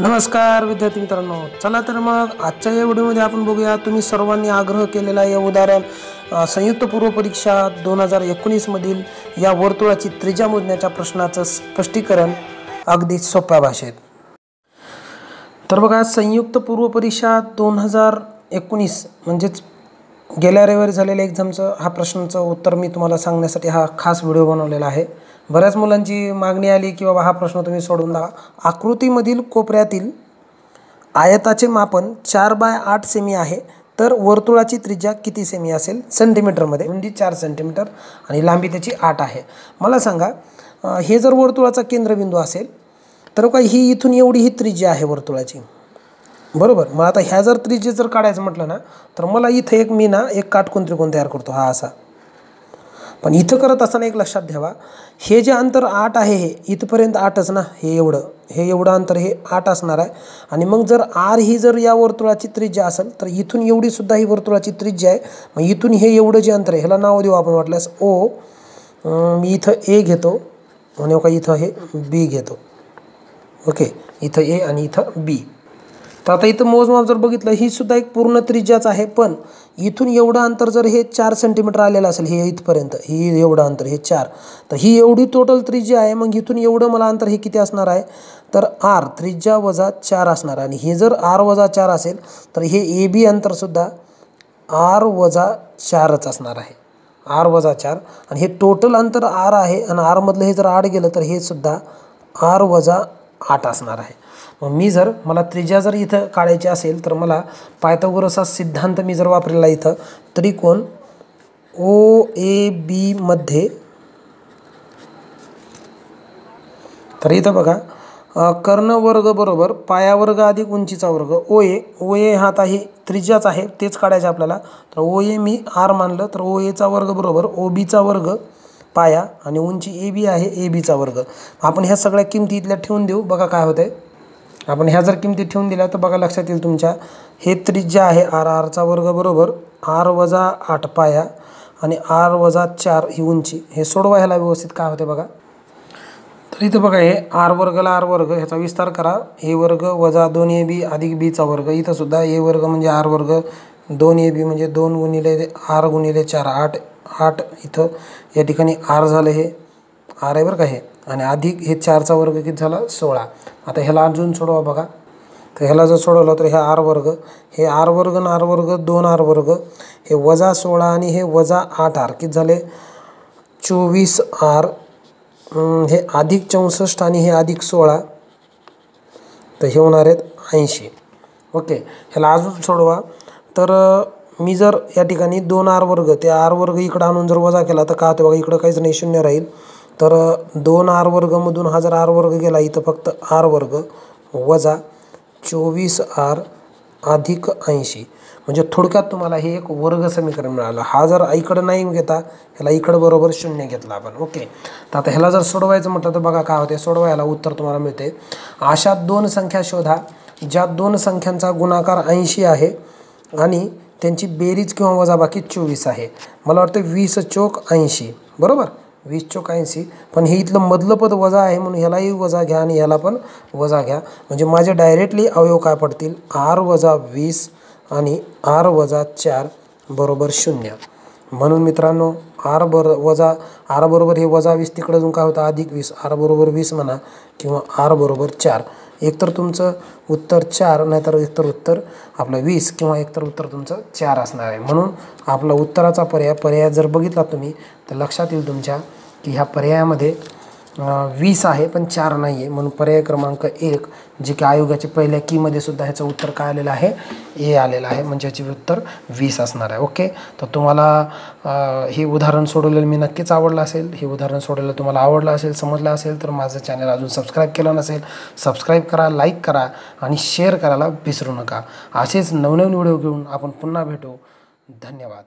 नमस्कार विद्यार्थी मित्रांनो. चला तर मग आजच्या या व्हिडिओमध्ये आपण बघूया तुम्ही सर्वांनी आग्रह केलेला हे उदाहरण संयुक्त पूर्व परीक्षा दोन हजार एकोणीसमधील या वर्तुळाची त्रिज्या मोजण्याच्या प्रश्नाचं स्पष्टीकरण अगदी सोप्या भाषेत. तर बघा संयुक्त पूर्व परीक्षा दोन हजार एकोणीस म्हणजेच गेल्या रविवारी झालेल्या एक्झामचं हा प्रश्नाचं उत्तर मी तुम्हाला सांगण्यासाठी हा खास व्हिडिओ बनवलेला आहे. बऱ्याच मुलांची मागणी आली की बाबा हा प्रश्न तुम्ही सोडून द्या. आकृतीमधील कोपऱ्यातील आयताचे मापन चार बाय आठ सेमी आहे. तर वर्तुळाची त्रिज्या किती सेमी असेल? सेंटीमीटरमध्ये रुंदी चार सेंटीमीटर आणि लांबी त्याची आठ आहे. मला सांगा हे जर वर्तुळाचा केंद्रबिंदू असेल तर काय ही इथून एवढी ही त्रिज्या आहे वर्तुळाची. बरोबर. मग आता ह्या जर त्रिज्या जर काढायचं म्हटलं ना तर मला इथं एक मी ना एक काटकोन त्रिकोण तयार करतो हा असा. पण इथं करत असताना एक लक्षात ठेवा हे जे अंतर आठ आहे हे इथपर्यंत आठच ना हे एवढं. हे एवढं अंतर हे आठ असणार आहे. आणि मग जर आर ही जर या वर्तुळाची त्रिज्या असेल तर इथून एवढी सुद्धा ही वर्तुळाची त्रिज्या आहे. मग इथून हे एवढं जे अंतर आहे ह्याला नाव देऊ आपण वाटल्यास ओ मी इथं ए घेतो. आणि हो का इथं हे बी घेतो. ओके इथं ए आणि इथं बी. तर आता इथं मोजमाप जर बघितलं ही सुद्धा एक पूर्ण त्रिज्याच आहे पण इथून एवढं अंतर जर हे चार सेंटीमीटर आलेलं असेल हे इथपर्यंत ही एवढं अंतर हे चार तर ही एवढी टोटल त्रिज्या आहे मग इथून एवढं मला अंतर हे किती असणार आहे? तर आर त्रिज्या वजा चार असणार आणि हे जर आर वजा चार असेल तर हे ए बी अंतरसुद्धा आर वजा चारच असणार आहे. आर वजा चार आणि हे टोटल अंतर आर आहे आणि आरमधलं हे जर आड गेलं तर हे सुद्धा आर वजा आठ असणार आहे. मग मी जर मला त्रिज्या जर इथं काढायची असेल तर मला पायथागोरसचा सिद्धांत मी जर वापरला इथं त्रिकोण ओ ए बीमध्ये तर इथं बघा कर्णवर्ग कर्ण बरोबर पायावर्ग अधिक उंचीचा वर्ग ओ ए ओ ए हा आहे त्रिज्याच आहे तेच काढायचे आपल्याला. तर ओ ए मी आर मानलं तर ओ एचा वर्ग बरोबर ओ बीचा वर्ग पाया आणि उंची ए बी आहे ए बीचा वर्ग. आपण ह्या सगळ्या किमती इथल्या ठेवून देऊ बघा काय होतं आहे आपण ह्या जर किमती ठेवून दिल्या तर बघा लक्षात येईल तुमच्या. हे त्रिज्या आहे आर आरचा वर्ग बरोबर. आर वजा आठ पाया आणि आर वजा चार ही उंची. हे सोडवा ह्याला व्यवस्थित काय होते बघा. तर इथं बघा हे आर वर्गला आर वर्ग ह्याचा विस्तार करा. ए वर्ग वजा दोन ए बी अधिक बीचा वर्ग. इथं सुद्धा ए वर्ग म्हणजे आर वर्ग. दोन ए बी म्हणजे दोन गुणिले आर गुणिले चार. आठ आठ इथं या ठिकाणी आर झालं हे. आर आहे बरं का हे. आणि अधिक हे चारचा वर्ग किती झाला? सोळा. आता ह्याला अजून सोडवा बघा. तर ह्याला जर सोडवलं तर हे आर वर्ग. हे आर वर्ग आणि आर वर्ग दोन आर वर्ग. हे वजा सोळा आणि हे वजा आठ आर. किती झाले? चोवीस आर. हे अधिक चौसष्ट आणि हे अधिक सोळा. तर हे होणार आहेत ऐंशी. ओके. ह्याला अजून सोडवा. तर मी जर या ठिकाणी दोन आर वर्ग ते आर वर्ग इकडं आणून जर वजा केला तर का होतं बघा इकडं काहीच नाही शून्य राहील. तर दोन आर वर्गमधून हा जर आर वर्ग गेला इथं फक्त आर वर्ग वजा चोवीस आर अधिक ऐंशी. म्हणजे थोडक्यात तुम्हाला हे एक वर्ग समीकरण मिळालं. हा जर इकडं नाही घेता ह्याला इकडं बरोबर शून्य घेतला आपण. ओके. तर आता ह्याला जर सोडवायचं म्हटलं तर बघा काय होते सोडवायला ह्याला उत्तर तुम्हाला मिळते. अशा दोन संख्या शोधा ज्या दोन संख्यांचा गुणाकार ऐंशी आहे आणि त्यांची बेरीज किंवा वजाबाकी चोवीस आहे. मला वाटतं वीस चोक ऐंशी. बरोबर? वीस चोक ऐंशी. पण हे इथलं मधलं पद वजा आहे म्हणून ह्यालाही वजा घ्या आणि ह्याला पण वजा घ्या. म्हणजे माझे डायरेक्टली अवयव काय पडतील? आर वजा वीस आणि आर वजा चार बरोबर शून्य. म्हणून मित्रांनो आर बर वजा आर बरोबर हे वजा वीस तिकडं अजून काय होतं? अधिक वीस. आर बरोबर वीस म्हणा किंवा आर बरोबर चार. एकतर तुमचं उत्तर चार नाहीतर एकतर उत्तर आपलं वीस किंवा एकतर उत्तर तुमचं चार असणार आहे. म्हणून आपला उत्तराचा पर्याय पर्याय जर बघितला तुम्ही तर लक्षात येईल तुमच्या की ह्या पर्यायामध्ये वीस आहे पण चार नाही आहे म्हणून पर्याय क्रमांक एक जे की आयोगाच्या पहिल्या कीमध्ये सुद्धा ह्याचं उत्तर काय आलेलं आहे? ए आलेलं आहे. म्हणजे याचे उत्तर वीस असणार आहे. ओके तर तुम्हाला हे उदाहरण सोडवलेलं मी नक्कीच आवडलं असेल. हे उदाहरण सोडवलेलं तुम्हाला आवडलं असेल समजलं असेल तर माझं चॅनल अजून सबस्क्राईब केलं नसेल सबस्क्राईब करा लाईक करा आणि शेअर करायला विसरू नका. असेच नवनवीन व्हिडिओ घेऊन आपण पुन्हा भेटू. धन्यवाद.